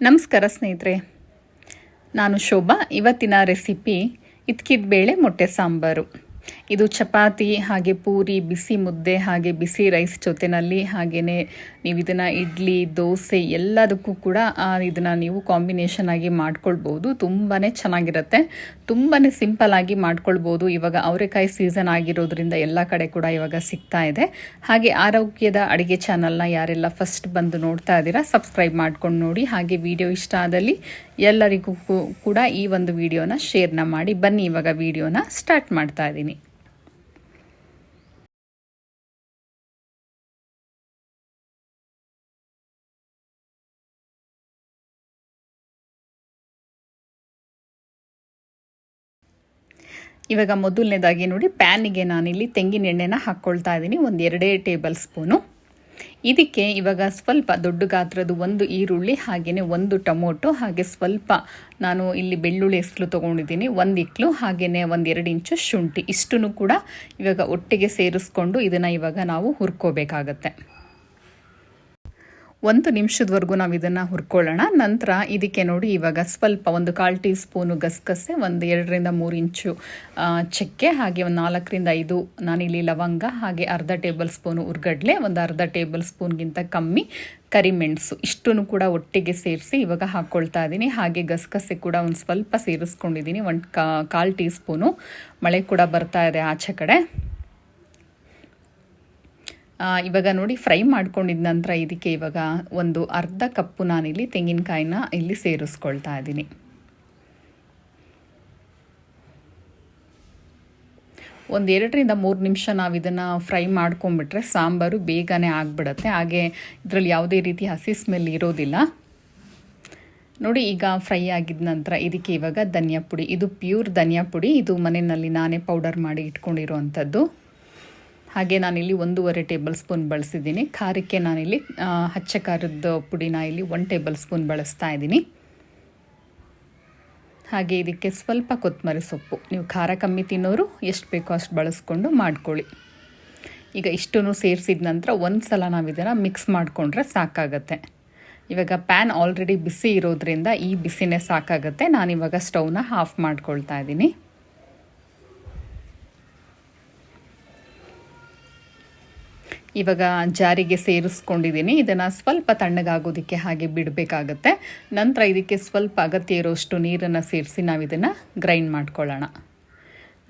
ನಮಸ್ಕಾರ ಸ್ನೇಹಿತರೆ. ನಾನು ಶೋಭಾ. ಇವತ್ತಿನ ರೆಸಿಪಿ ಇದ್ಕಿದ ಬೇಳೆ ಮೊಟ್ಟೆ ಸಾಂಬಾರು. ಇದು ಚಪಾತಿ, ಹಾಗೆ ಪೂರಿ, ಬಿಸಿ ಮುದ್ದೆ, ಹಾಗೆ ಬಿಸಿ ರೈಸ್ ಜೊತೆನಲ್ಲಿ ಹಾಗೆಯೇ ನೀವು ಇದನ್ನು ಇಡ್ಲಿ, ದೋಸೆ ಎಲ್ಲದಕ್ಕೂ ಕೂಡ ಇದನ್ನು ನೀವು ಕಾಂಬಿನೇಷನ್ ಆಗಿ ಮಾಡ್ಕೊಳ್ಬೋದು. ತುಂಬಾ ಚೆನ್ನಾಗಿರುತ್ತೆ. ತುಂಬಾ ಸಿಂಪಲ್ ಆಗಿ ಮಾಡ್ಕೊಳ್ಬೋದು. ಇವಾಗ ಅವರೆಕಾಯಿ ಸೀಸನ್ ಆಗಿರೋದ್ರಿಂದ ಎಲ್ಲ ಕಡೆ ಕೂಡ ಇವಾಗ ಸಿಗ್ತಾ ಇದೆ. ಹಾಗೆ ಆರೋಗ್ಯದ ಅಡುಗೆ ಚಾನಲ್ನ ಯಾರೆಲ್ಲ ಫಸ್ಟ್ ಬಂದು ನೋಡ್ತಾ ಇದ್ದೀರಾ ಸಬ್ಸ್ಕ್ರೈಬ್ ಮಾಡ್ಕೊಂಡು ನೋಡಿ. ಹಾಗೆ ವಿಡಿಯೋ ಇಷ್ಟ ಆದಲ್ಲಿ ಎಲ್ಲರಿಗೂ ಕೂಡ ಈ ಒಂದು ವಿಡಿಯೋನ ಶೇರ್ನ ಮಾಡಿ. ಬನ್ನಿ, ಇವಾಗ ವಿಡಿಯೋನ ಸ್ಟಾರ್ಟ್ ಮಾಡ್ತಾ ಇದ್ದೀನಿ. ಇವಾಗ ಮೊದಲನೇದಾಗಿ ನೋಡಿ ಪ್ಯಾನಿಗೆ ನಾನಿಲ್ಲಿ ತೆಂಗಿನ ಎಣ್ಣೆನ ಹಾಕ್ಕೊಳ್ತಾ ಇದ್ದೀನಿ. ಒಂದು ಎರಡೇ ಟೇಬಲ್ ಸ್ಪೂನು. ಇದಕ್ಕೆ ಇವಾಗ ಸ್ವಲ್ಪ ದೊಡ್ಡ ಗಾತ್ರದ ಒಂದು ಈರುಳ್ಳಿ ಹಾಗೆಯೇ ಒಂದು ಟೊಮೊಟೊ, ಹಾಗೆ ಸ್ವಲ್ಪ ನಾನು ಇಲ್ಲಿ ಬೆಳ್ಳುಳ್ಳಿ ಹೆಸಲು ತೊಗೊಂಡಿದ್ದೀನಿ. ಒಂದು ಇಕ್ಲು ಹಾಗೆಯೇ ಒಂದು ಎರಡು ಇಂಚು ಶುಂಠಿ. ಇಷ್ಟನ್ನು ಕೂಡ ಇವಾಗ ಒಟ್ಟಿಗೆ ಸೇರಿಸ್ಕೊಂಡು ಇದನ್ನು ಇವಾಗ ನಾವು ಹುರ್ಕೋಬೇಕಾಗತ್ತೆ. ಒಂದು ನಿಮಿಷದವರೆಗೂ ನಾವು ಇದನ್ನು ಹುರ್ಕೊಳ್ಳೋಣ. ನಂತರ ಇದಕ್ಕೆ ನೋಡಿ ಇವಾಗ ಸ್ವಲ್ಪ ಒಂದು ಕಾಲು ಟೀ ಸ್ಪೂನು ಗಸಗಸೆ, ಒಂದು ಎರಡರಿಂದ ಮೂರು ಇಂಚು ಚಕ್ಕೆ, ಹಾಗೆ ಒಂದು ನಾಲ್ಕರಿಂದ ಐದು ನಾನಿಲ್ಲಿ ಲವಂಗ, ಹಾಗೆ ಅರ್ಧ ಟೇಬಲ್ ಸ್ಪೂನು ಉರ್ಗಡ್ಲೆ, ಒಂದು ಅರ್ಧ ಟೇಬಲ್ ಸ್ಪೂನ್ಗಿಂತ ಕಮ್ಮಿ ಕರಿಮೆಣಸು. ಇಷ್ಟನ್ನು ಕೂಡ ಒಟ್ಟಿಗೆ ಸೇರಿಸಿ ಇವಾಗ ಹಾಕ್ಕೊಳ್ತಾ ಇದ್ದೀನಿ. ಹಾಗೆ ಗಸಗಸೆ ಕೂಡ ಒಂದು ಸ್ವಲ್ಪ ಸೇರಿಸ್ಕೊಂಡಿದ್ದೀನಿ. ಒಂದು ಕಾಲು ಟೀ ಸ್ಪೂನು ಮಳೆ ಕೂಡ ಬರ್ತಾ ಇದೆ ಆಚೆ ಕಡೆ. ಇವಾಗ ನೋಡಿ ಫ್ರೈ ಮಾಡ್ಕೊಂಡಿದ ನಂತರ ಇದಕ್ಕೆ ಇವಾಗ ಒಂದು ಅರ್ಧ ಕಪ್ಪು ನಾನಿಲ್ಲಿ ತೆಂಗಿನಕಾಯಿನ ಇಲ್ಲಿ ಸೇರಿಸ್ಕೊಳ್ತಾ ಇದ್ದೀನಿ. ಒಂದು ಎರಡರಿಂದ ಮೂರು ನಿಮಿಷ ನಾವು ಇದನ್ನು ಫ್ರೈ ಮಾಡ್ಕೊಂಬಿಟ್ರೆ ಸಾಂಬಾರು ಬೇಗನೆ ಆಗಿಬಿಡತ್ತೆ. ಹಾಗೆ ಇದರಲ್ಲಿ ಯಾವುದೇ ರೀತಿ ಹಸಿ ಸ್ಮೆಲ್ ಇರೋದಿಲ್ಲ. ನೋಡಿ ಈಗ ಫ್ರೈ ಆಗಿದ ನಂತರ ಇದಕ್ಕೆ ಇವಾಗ ಧನಿಯಾ ಪುಡಿ. ಇದು ಪ್ಯೂರ್ ಧನಿಯಾ ಪುಡಿ. ಇದು ಮನೆಯಲ್ಲಿ ನಾನೇ ಪೌಡರ್ ಮಾಡಿ ಇಟ್ಕೊಂಡಿರೋವಂಥದ್ದು ಹಾಗೆ ನಾನಿಲ್ಲಿ ಒಂದೂವರೆ ಟೇಬಲ್ ಸ್ಪೂನ್ ಬಳಸಿದ್ದೀನಿ. ಖಾರಕ್ಕೆ ನಾನಿಲ್ಲಿ ಹಚ್ಚ ಖಾರದ ಪುಡಿನ ಇಲ್ಲಿ ಒನ್ ಟೇಬಲ್ ಸ್ಪೂನ್ ಬಳಸ್ತಾ ಇದ್ದೀನಿ. ಹಾಗೆ ಇದಕ್ಕೆ ಸ್ವಲ್ಪ ಕೊತ್ತಂಬರಿ ಸೊಪ್ಪು. ನೀವು ಖಾರ ಕಮ್ಮಿ ತಿನ್ನೋರು ಎಷ್ಟು ಬೇಕೋ ಅಷ್ಟು ಬಳಸ್ಕೊಂಡು ಮಾಡ್ಕೊಳ್ಳಿ. ಈಗ ಇಷ್ಟೂ ಸೇರಿಸಿದ ನಂತರ ಒಂದು ಸಲ ನಾವು ಇದನ್ನು ಮಿಕ್ಸ್ ಮಾಡಿಕೊಂಡ್ರೆ ಸಾಕಾಗತ್ತೆ. ಇವಾಗ ಪ್ಯಾನ್ ಆಲ್ರೆಡಿ ಬಿಸಿ ಇರೋದ್ರಿಂದ ಈ ಬಿಸಿನೇ ಸಾಕಾಗತ್ತೆ. ನಾನಿವಾಗ ಸ್ಟೌವ್ನ ಆಫ್ ಮಾಡ್ಕೊಳ್ತಾ ಇದ್ದೀನಿ. ಇವಾಗ ಜಾರಿಗೆ ಸೇರಿಸ್ಕೊಂಡಿದ್ದೀನಿ. ಇದನ್ನು ಸ್ವಲ್ಪ ತಣ್ಣಗಾಗೋದಕ್ಕೆ ಹಾಗೆ ಬಿಡಬೇಕಾಗತ್ತೆ. ನಂತರ ಇದಕ್ಕೆ ಸ್ವಲ್ಪ ಅಗತ್ಯ ಇರೋಷ್ಟು ನೀರನ್ನು ಸೇರಿಸಿ ನಾವು ಇದನ್ನು ಗ್ರೈಂಡ್ ಮಾಡ್ಕೊಳ್ಳೋಣ.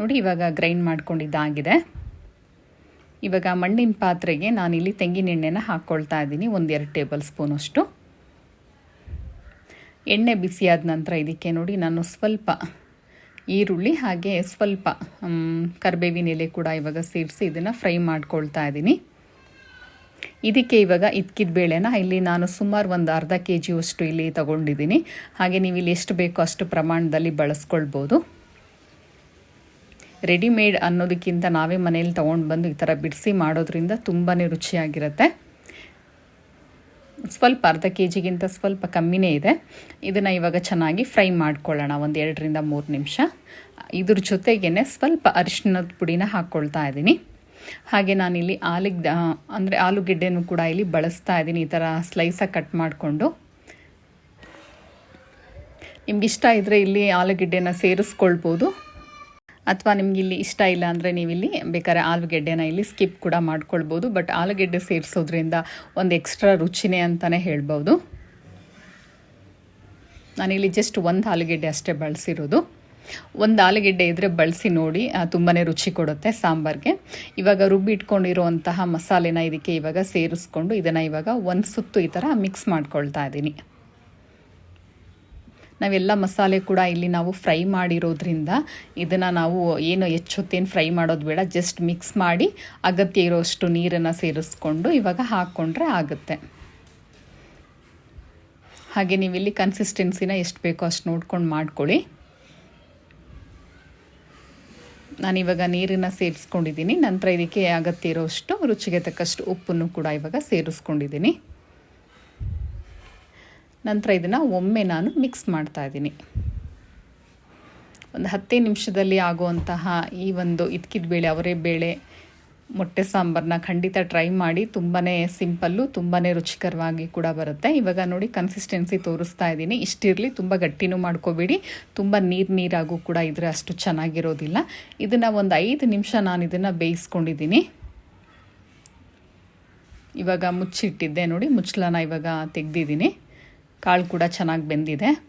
ನೋಡಿ, ಇವಾಗ ಗ್ರೈಂಡ್ ಮಾಡ್ಕೊಂಡಿದ್ದಾಗಿದೆ. ಇವಾಗ ಮಣ್ಣಿನ ಪಾತ್ರೆಗೆ ನಾನಿಲ್ಲಿ ತೆಂಗಿನ ಎಣ್ಣೆನ ಹಾಕ್ಕೊಳ್ತಾ ಇದ್ದೀನಿ. ಒಂದೆರಡು ಟೇಬಲ್ ಸ್ಪೂನಷ್ಟು. ಎಣ್ಣೆ ಬಿಸಿಯಾದ ನಂತರ ಇದಕ್ಕೆ ನೋಡಿ, ನಾನು ಸ್ವಲ್ಪ ಈರುಳ್ಳಿ ಹಾಗೆ ಸ್ವಲ್ಪ ಕರಿಬೇವಿನ ಎಲೆ ಕೂಡ ಇವಾಗ ಸೇರಿಸಿ ಇದನ್ನು ಫ್ರೈ ಮಾಡ್ಕೊಳ್ತಾ ಇದ್ದೀನಿ. ಇದಕ್ಕೆ ಇವಾಗ ಇದ್ಕಿದ ಬೇಳೆನ ಇಲ್ಲಿ ನಾನು ಸುಮಾರು ಒಂದು ಅರ್ಧ ಕೆ ಜಿಯಷ್ಟು ಇಲ್ಲಿ ತಗೊಂಡಿದ್ದೀನಿ ಹಾಗೆ ನೀವು ಇಲ್ಲಿ ಎಷ್ಟು ಬೇಕೋ ಅಷ್ಟು ಪ್ರಮಾಣದಲ್ಲಿ ಬಳಸ್ಕೊಳ್ಬೋದು. ರೆಡಿಮೇಡ್ ಅನ್ನೋದಕ್ಕಿಂತ ನಾವೇ ಮನೇಲಿ ತೊಗೊಂಡು ಬಂದು ಈ ಥರ ಬಿಡಿಸಿ ಮಾಡೋದ್ರಿಂದ ತುಂಬಾ ರುಚಿಯಾಗಿರುತ್ತೆ. ಸ್ವಲ್ಪ ಅರ್ಧ ಕೆ ಜಿಗಿಂತ ಸ್ವಲ್ಪ ಕಮ್ಮಿನೇ ಇದೆ. ಇದನ್ನು ಇವಾಗ ಚೆನ್ನಾಗಿ ಫ್ರೈ ಮಾಡ್ಕೊಳ್ಳೋಣ, ಒಂದು ಎರಡರಿಂದ ಮೂರು ನಿಮಿಷ. ಇದ್ರ ಜೊತೆಗೇ ಸ್ವಲ್ಪ ಅರಿಶಿನದ ಪುಡಿನ ಹಾಕ್ಕೊಳ್ತಾ ಇದ್ದೀನಿ ಹಾಗೆ ನಾನಿಲ್ಲಿ ಆಲಿಗ್ ಅಂದರೆ ಆಲೂಗೆಡ್ಡೆನೂ ಕೂಡ ಇಲ್ಲಿ ಬಳಸ್ತಾ ಇದ್ದೀನಿ, ಈ ಥರ ಸ್ಲೈಸಾಗಿ ಕಟ್ ಮಾಡಿಕೊಂಡು. ನಿಮ್ಗೆ ಇಷ್ಟ ಇದ್ದರೆ ಇಲ್ಲಿ ಆಲೂಗೆಡ್ಡೆನ ಸೇರಿಸ್ಕೊಳ್ಬೋದು. ಅಥವಾ ನಿಮ್ಗೆ ಇಲ್ಲಿ ಇಷ್ಟ ಇಲ್ಲ ಅಂದರೆ ನೀವಿಲ್ಲಿ ಬೇಕಾದ್ರೆ ಆಲೂಗೆಡ್ಡೆನ ಇಲ್ಲಿ ಸ್ಕಿಪ್ ಕೂಡ ಮಾಡ್ಕೊಳ್ಬೋದು. ಬಟ್ ಆಲೂಗೆಡ್ಡೆ ಸೇರಿಸೋದ್ರಿಂದ ಒಂದು ಎಕ್ಸ್ಟ್ರಾ ರುಚಿನೇ ಅಂತಲೇ ಹೇಳ್ಬೋದು. ನಾನಿಲ್ಲಿ ಜಸ್ಟ್ ಒಂದು ಆಲೂಗೆಡ್ಡೆ ಅಷ್ಟೇ ಬಳಸಿರೋದು. ಒಂದು ಆಲೂಗೆಡ್ಡೆ ಇದ್ದರೆ ಬಳಸಿ ನೋಡಿ ತುಂಬಾ ರುಚಿ ಕೊಡುತ್ತೆ ಸಾಂಬಾರಿಗೆ. ಇವಾಗ ರುಬ್ಬಿ ಇಟ್ಕೊಂಡಿರುವಂತಹ ಮಸಾಲೆನ ಇದಕ್ಕೆ ಇವಾಗ ಸೇರಿಸ್ಕೊಂಡು ಇದನ್ನು ಇವಾಗ ಒಂದು ಸುತ್ತು ಈ ಥರ ಮಿಕ್ಸ್ ಮಾಡ್ಕೊಳ್ತಾ ಇದ್ದೀನಿ ನಾವೆಲ್ಲ ಮಸಾಲೆ ಕೂಡ ಇಲ್ಲಿ ನಾವು ಫ್ರೈ ಮಾಡಿರೋದ್ರಿಂದ ಇದನ್ನು ನಾವು ಏನು ಹೆಚ್ಚೊತ್ತೇನು ಫ್ರೈ ಮಾಡೋದು ಬೇಡ, ಜಸ್ಟ್ ಮಿಕ್ಸ್ ಮಾಡಿ ಅಗತ್ಯ ಇರೋಷ್ಟು ನೀರನ್ನು ಸೇರಿಸ್ಕೊಂಡು ಇವಾಗ ಹಾಕ್ಕೊಂಡ್ರೆ ಆಗುತ್ತೆ. ಹಾಗೆ ನೀವು ಇಲ್ಲಿ ಕನ್ಸಿಸ್ಟೆನ್ಸಿನ ಎಷ್ಟು ಬೇಕೋ ಅಷ್ಟು ನೋಡ್ಕೊಂಡು ಮಾಡ್ಕೊಳ್ಳಿ. ನಾನಿವಾಗ ನೀರನ್ನು ಸೇರಿಸ್ಕೊಂಡಿದ್ದೀನಿ. ನಂತರ ಇದಕ್ಕೆ ಅಗತ್ಯ ಇರೋಷ್ಟು ರುಚಿಗೆ ತಕ್ಕಷ್ಟು ಉಪ್ಪನ್ನು ಕೂಡ ಇವಾಗ ಸೇರಿಸ್ಕೊಂಡಿದ್ದೀನಿ. ನಂತರ ಇದನ್ನು ಒಮ್ಮೆ ನಾನು ಮಿಕ್ಸ್ ಮಾಡ್ತಾ ಇದ್ದೀನಿ. ಒಂದು ಹತ್ತೇ ನಿಮಿಷದಲ್ಲಿ ಆಗುವಂತಹ ಈ ಒಂದು ಇದ್ಕಿದ ಬೇಳೆ, ಅವರೇ ಬೇಳೆ ಮೊಟ್ಟೆ ಸಾಂಬಾರನ್ನ ಖಂಡಿತ ಟ್ರೈ ಮಾಡಿ ತುಂಬಾ ಸಿಂಪಲ್ಲು ತುಂಬಾ ರುಚಿಕರವಾಗಿ ಕೂಡ ಬರುತ್ತೆ. ಇವಾಗ ನೋಡಿ ಕನ್ಸಿಸ್ಟೆನ್ಸಿ ತೋರಿಸ್ತಾ ಇದ್ದೀನಿ. ಇಷ್ಟಿರಲಿ ತುಂಬ ಗಟ್ಟಿನೂ ಮಾಡ್ಕೋಬೇಡಿ. ತುಂಬ ನೀರು ನೀರಾಗೂ ಕೂಡ ಇದ್ರೆ ಅಷ್ಟು ಚೆನ್ನಾಗಿರೋದಿಲ್ಲ. ಇದನ್ನು ಒಂದು ಐದು ನಿಮಿಷ ನಾನು ಇದನ್ನು ಬೇಯಿಸ್ಕೊಂಡಿದ್ದೀನಿ. ಇವಾಗ ಮುಚ್ಚಿಟ್ಟಿದ್ದೆ ನೋಡಿ ಮುಚ್ಚಲನ ಇವಾಗ ತೆಗೆದಿದ್ದೀನಿ. ಕಾಳು ಕೂಡ ಚೆನ್ನಾಗಿ ಬೆಂದಿದೆ.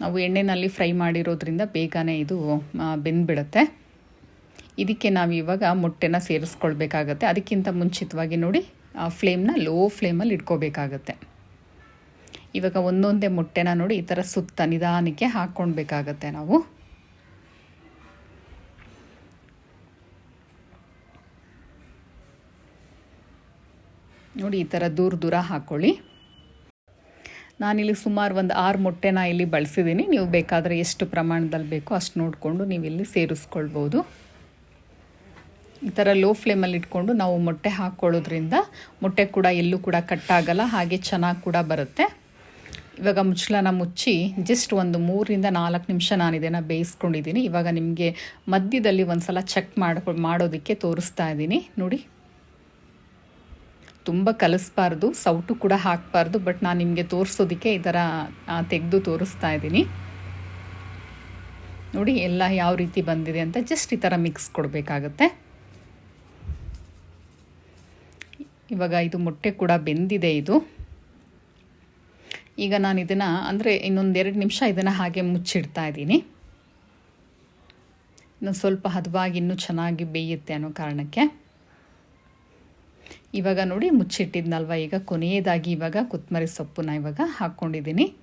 ನಾವು ಎಣ್ಣೆನಲ್ಲಿ ಫ್ರೈ ಮಾಡಿರೋದ್ರಿಂದ ಬೇಗನೆ ಇದು ಬೆಂದ್ಬಿಡುತ್ತೆ. ಇದಕ್ಕೆ ನಾವು ಇವಾಗ ಮೊಟ್ಟೆನ ಸೇರಿಸ್ಕೊಳ್ಬೇಕಾಗತ್ತೆ. ಅದಕ್ಕಿಂತ ಮುಂಚಿತವಾಗಿ ನೋಡಿ ಫ್ಲೇಮ್ನ ಲೋ ಫ್ಲೇಮಲ್ಲಿ ಇಟ್ಕೋಬೇಕಾಗತ್ತೆ. ಇವಾಗ ಒಂದೊಂದೇ ಮೊಟ್ಟೆನ ನೋಡಿ ಈ ಥರ ಸುತ್ತ ನಿಧಾನಕ್ಕೆ ಹಾಕ್ಕೊಳ್ಬೇಕಾಗತ್ತೆ ನಾವು. ನೋಡಿ ಈ ಥರ ದೂರ ದೂರ ಹಾಕ್ಕೊಳ್ಳಿ. ನಾನಿಲ್ಲಿ ಸುಮಾರು ಒಂದು ಆರು ಮೊಟ್ಟೆನ ಇಲ್ಲಿ ಬಳಸಿದ್ದೀನಿ. ನೀವು ಬೇಕಾದರೆ ಎಷ್ಟು ಪ್ರಮಾಣದಲ್ಲಿ ಬೇಕೋ ಅಷ್ಟು ನೋಡಿಕೊಂಡು ನೀವು ಇಲ್ಲಿ ಸೇರಿಸ್ಕೊಳ್ಬೋದು. ಈ ಥರ ಲೋ ಫ್ಲೇಮಲ್ಲಿ ಇಟ್ಕೊಂಡು ನಾವು ಮೊಟ್ಟೆ ಹಾಕ್ಕೊಳ್ಳೋದ್ರಿಂದ ಮೊಟ್ಟೆ ಕೂಡ ಎಲ್ಲೂ ಕೂಡ ಕಟ್ಟಾಗಲ್ಲ ಹಾಗೆ ಚೆನ್ನಾಗಿ ಕೂಡ ಬರುತ್ತೆ. ಇವಾಗ ಮುಚ್ಚಳನ ಮುಚ್ಚಿ ಜಸ್ಟ್ ಒಂದು ಮೂರಿಂದ ನಾಲ್ಕು ನಿಮಿಷ ನಾನು ಇದನ್ನು ಬೇಯಿಸ್ಕೊಂಡಿದ್ದೀನಿ. ಇವಾಗ ನಿಮಗೆ ಮಧ್ಯದಲ್ಲಿ ಒಂದು ಸಲ ಚೆಕ್ ಮಾಡ್ಕೊ ಮಾಡೋದಕ್ಕೆ ತೋರಿಸ್ತಾ ಇದ್ದೀನಿ. ನೋಡಿ. ತುಂಬ ಕಲಿಸ್ಬಾರ್ದು, ಸೌಟು ಕೂಡ ಹಾಕಬಾರ್ದು, ಬಟ್ ನಾನು ನಿಮಗೆ ತೋರಿಸೋದಕ್ಕೆ ಈ ಥರ ತೆಗೆದು ತೋರಿಸ್ತಾ ಇದ್ದೀನಿ. ನೋಡಿ, ಎಲ್ಲ ಯಾವ ರೀತಿ ಬಂದಿದೆ ಅಂತ ಜಸ್ಟ್ ಈ ಥರ ಮಿಕ್ಸ್ ಕೊಡಬೇಕಾಗತ್ತೆ. ಇವಾಗ ಇದು ಮೊಟ್ಟೆ ಕೂಡ ಬೆಂದಿದೆ ಇದು. ಈಗ ನಾನು ಇದನ್ನು, ಅಂದರೆ ಇನ್ನೊಂದೆರಡು ನಿಮಿಷ ಇದನ್ನು ಹಾಗೆ ಮುಚ್ಚಿಡ್ತಾ ಇದ್ದೀನಿ. ಇನ್ನು ಸ್ವಲ್ಪ ಹದವಾಗಿ ಇನ್ನೂ ಚೆನ್ನಾಗಿ ಬೇಯುತ್ತೆ ಅನ್ನೋ ಕಾರಣಕ್ಕೆ. ಇವಾಗ ನೋಡಿ ಮುಚ್ಚಿಟ್ಟಿದ್ನಲ್ವ? ಈಗ ಕೊನೆಯದಾಗಿ ಇವಾಗ ಕೊತ್ತಂಬರಿ ಸೊಪ್ಪನ್ನ ಇವಾಗ ಹಾಕ್ಕೊಂಡಿದ್ದೀನಿ.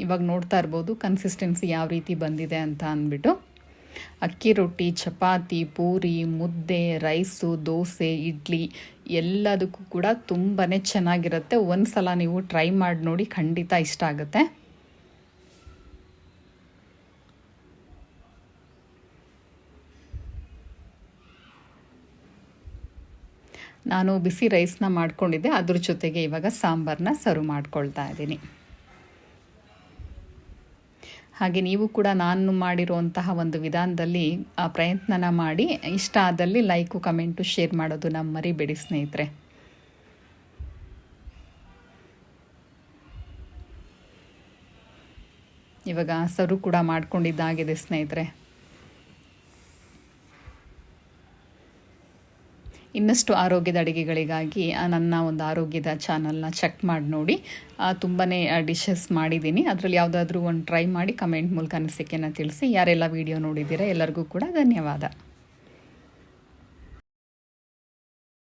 ಇವಾಗ ನೋಡ್ತಾ ಇರ್ಬೋದು ಕನ್ಸಿಸ್ಟೆನ್ಸಿ ಯಾವ ರೀತಿ ಬಂದಿದೆ ಅಂತ ಅಂದ್ಬಿಟ್ಟು. ಅಕ್ಕಿ ರೊಟ್ಟಿ, ಚಪಾತಿ, ಪೂರಿ, ಮುದ್ದೆ, ರೈಸು, ದೋಸೆ, ಇಡ್ಲಿ ಎಲ್ಲದಕ್ಕೂ ಕೂಡ ತುಂಬಾ ಚೆನ್ನಾಗಿರುತ್ತೆ. ಒಂದು ಸಲ ನೀವು ಟ್ರೈ ಮಾಡಿ ನೋಡಿ ಖಂಡಿತ ಇಷ್ಟ ಆಗುತ್ತೆ. ನಾನು ಬಿಸಿ ರೈಸ್ನ ಮಾಡ್ಕೊಂಡಿದ್ದೆ, ಅದ್ರ ಜೊತೆಗೆ ಇವಾಗ ಸಾಂಬಾರನ್ನ ಸರ್ವ್ ಮಾಡ್ಕೊಳ್ತಾ ಇದ್ದೀನಿ. ಹಾಗೆ ನೀವು ಕೂಡ ನಾನು ಮಾಡಿರುವಂತಹ ಒಂದು ವಿಧಾನದಲ್ಲಿ, ಆ ಪ್ರಯತ್ನನ ಮಾಡಿ, ಇಷ್ಟ ಆದಲ್ಲಿ ಲೈಕು, ಕಮೆಂಟು, ಶೇರ್ ಮಾಡೋದು ನಮ್ಮ ಮರಿಬೇಡಿ ಸ್ನೇಹಿತರೆ. ಇವಾಗ ಸರು ಕೂಡ ಮಾಡ್ಕೊಂಡಿದ್ದಾಗಿದೆ ಸ್ನೇಹಿತರೆ. ಇನ್ನಷ್ಟು ಆರೋಗ್ಯದ ಅಡುಗೆಗಳಿಗಾಗಿ ನನ್ನ ಒಂದು ಆರೋಗ್ಯದ ಚಾನಲ್ನ ಚೆಕ್ ಮಾಡಿ ನೋಡಿ. ತುಂಬಾ ಡಿಶಸ್ ಮಾಡಿದ್ದೀನಿ. ಅದರಲ್ಲಿ ಯಾವುದಾದ್ರೂ ಒಂದು ಟ್ರೈ ಮಾಡಿ ಕಮೆಂಟ್ ಮೂಲಕ ಅನಿಸಿಕೆಯನ್ನು ತಿಳಿಸಿ. ಯಾರೆಲ್ಲ ವಿಡಿಯೋ ನೋಡಿದ್ದೀರಾ ಎಲ್ಲರಿಗೂ ಕೂಡ ಧನ್ಯವಾದ.